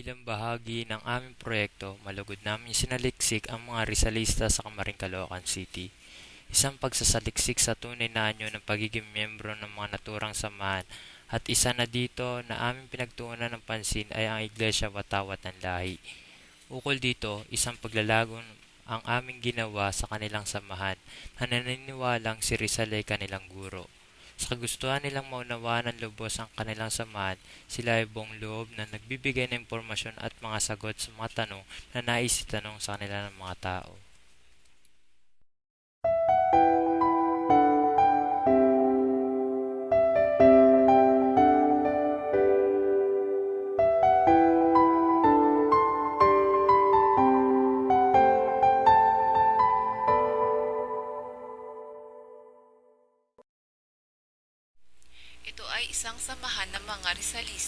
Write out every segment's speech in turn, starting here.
bilang bahagi ng aming proyekto, malugod namin sinaliksik ang mga Rizalista sa Kamaring Caloocan City. Isang pagsasaliksik sa tunay na anyo ng pagiging miyembro ng mga naturang samahan at isa na dito na aming pinagtuunan ng pansin ay ang Iglesia Watawat ng Lahi. Ukol dito, isang paglalago ang aming ginawa sa kanilang samahan na naniniwalang si Rizal ay kanilang guro. Sa kagustuhan nilang maunawaan ng lubos ang kanilang samahan, sila ay buong loob na nagbibigay ng impormasyon at mga sagot sa mga tanong na nais itanong sa kanila ng mga tao.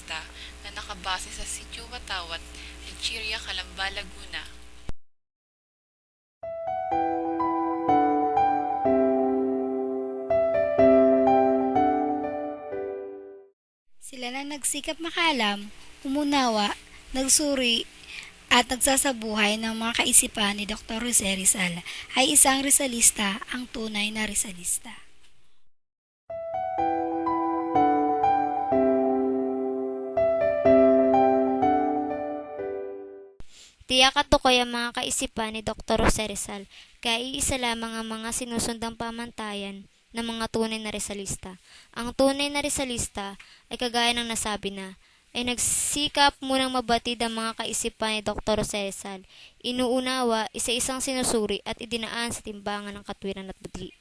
Rizalista na nakabase sa Sitio Watawat, Lechiria, Calamba, Laguna. Sila na nagsikap makalam, umunawa, nagsuri, at nagsasabuhay ng mga kaisipan ni Dr. Jose Rizal ay isang Rizalista ang tunay na Rizalista. Tiyak at tukoy ang mga kaisipan ni Dr. Jose Rizal, kaya iisa lamang ang mga sinusundang pamantayan ng mga tunay na Rizalista. Ang tunay na Rizalista ay kagaya ng nasabi na, ay nagsikap munang mabatid ang mga kaisipan ni Dr. Jose Rizal. Inuunawa, isa-isang sinusuri at idinaan sa timbangan ng katwiran at budhi.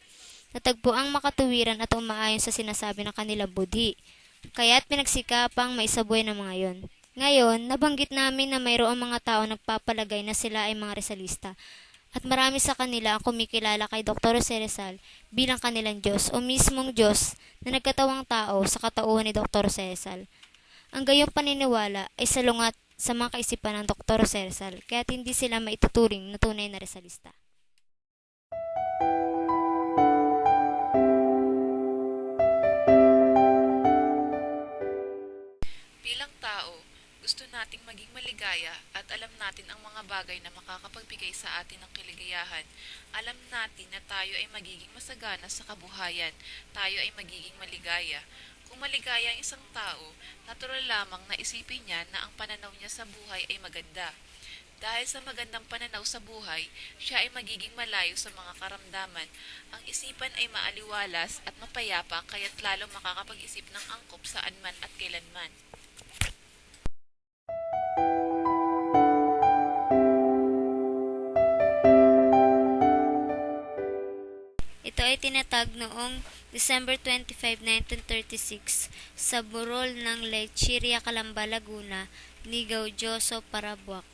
Natagpo ang makatuwiran at umaayon sa sinasabi ng kanilang budhi. Kaya't pinagsikapang maisabuhay ng mga yon. Ngayon, nabanggit namin na mayroong mga tao nagpapalagay na sila ay mga Rizalista at marami sa kanila ang kumikilala kay Dr. Jose Rizal bilang kanilang Diyos o mismong Diyos na nagkatawang tao sa katauhan ni Dr. Jose Rizal. Ang gayong paniniwala ay salungat sa mga kaisipan ng Dr. Jose Rizal kaya hindi sila maituturing na tunay na Rizalista. Gusto nating maging maligaya at alam natin ang mga bagay na makakapagbigay sa atin ng kaligayahan. Alam natin na tayo ay magiging masagana sa kabuhayan. Tayo ay magiging maligaya. Kung maligaya ang isang tao, natural lamang na isipin niya na ang pananaw niya sa buhay ay maganda. Dahil sa magandang pananaw sa buhay, siya ay magiging malayo sa mga karamdaman. Ang isipan ay maaliwalas at mapayapa kaya't lalo makakapag-isip ng angkop saan man at kailanman. Ito ay tinatag noong December 25, 1936 sa burol ng Lechiria, Calamba, Laguna ni Gaudioso Parabuak.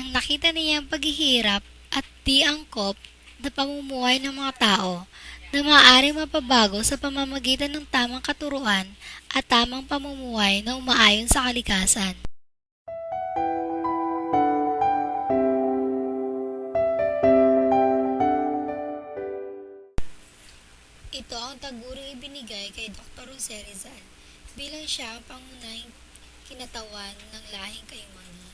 Ang nakita niyang paghihirap at di angkop na pamumuhay ng mga tao na maaaring mapabago sa pamamagitan ng tamang katuruan at tamang pamumuhay na umaayon sa kalikasan. Ito ang taguring ibinigay kay Dr. Jose Rizal bilang siya ang pangunahing kinatawan ng lahing kayumanan.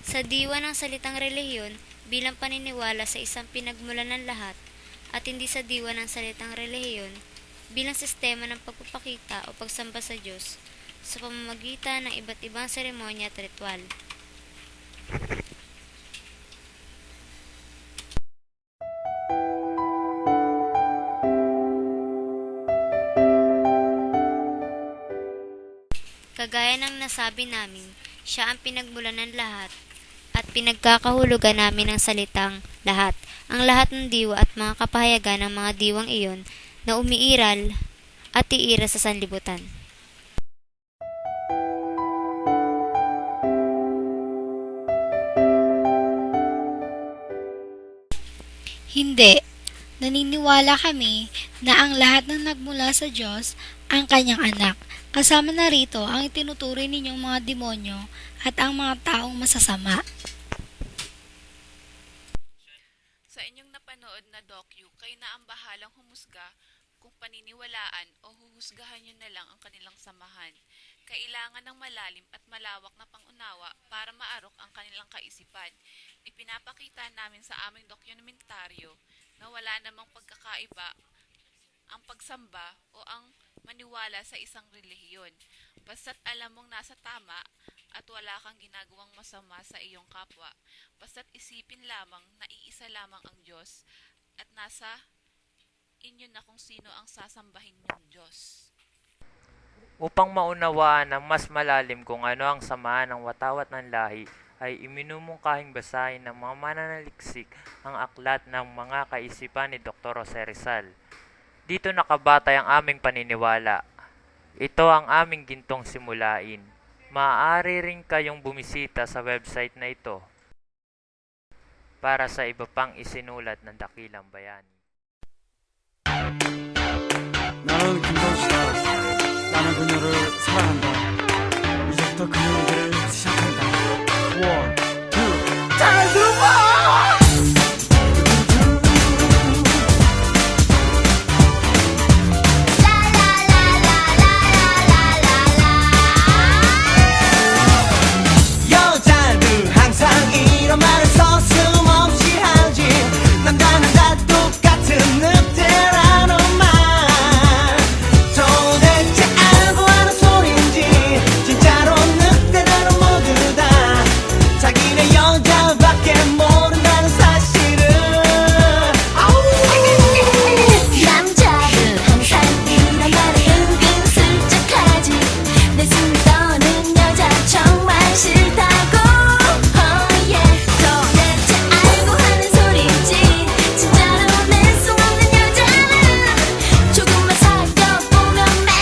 Sa diwa ng salitang relihiyon bilang paniniwala sa isang pinagmulan ng lahat at hindi sa diwa ng salitang relihiyon bilang sistema ng pagpapakita o pagsamba sa Diyos sa pamamagitan ng iba't ibang seremonya at ritual. Kagaya ng nasabi namin, siya ang pinagmulan ng lahat at pinagkakahulugan namin ng salitang lahat. Ang lahat ng diwa at mga kapahayagan ng mga diwang iyon na umiiral at iira sa sanlibutan. Hindi. Naniniwala kami na ang lahat ng nagmula sa Diyos ang kanyang anak Kasama na rito ang itinuturing ninyong mga demonyo at ang mga taong masasama. Sa inyong napanood na docu, kayo na ang bahalang humusga kung paniniwalaan o huhusgahan nyo na lang ang kanilang samahan. Kailangan ng malalim at malawak na pangunawa para maarok ang kanilang kaisipan. Ipinapakita namin sa aming dokumentaryo na wala namang pagkakaiba ang pagsamba o ang maniwala sa isang relihiyon. Basta't alam mong nasa tama at wala kang ginagawang masama sa iyong kapwa. Basta't isipin lamang na iisa lamang ang Diyos at nasa inyo na kung sino ang sasambahin mong Diyos. Upang maunawaan ng mas malalim kung ano ang samaan ng watawat ng lahi, ay iminumungkahing basahin ng mga mananaliksik ang aklat ng mga kaisipan ni Dr. Jose Rizal. Dito nakabatay ang aming paniniwala. Ito ang aming gintong simulain. Maaari rin kayong bumisita sa website na ito para sa iba pang isinulat ng Dakilang Bayani. 나는 김선수다. 나는 그녀를 사랑한다. 이제부터 그녀에게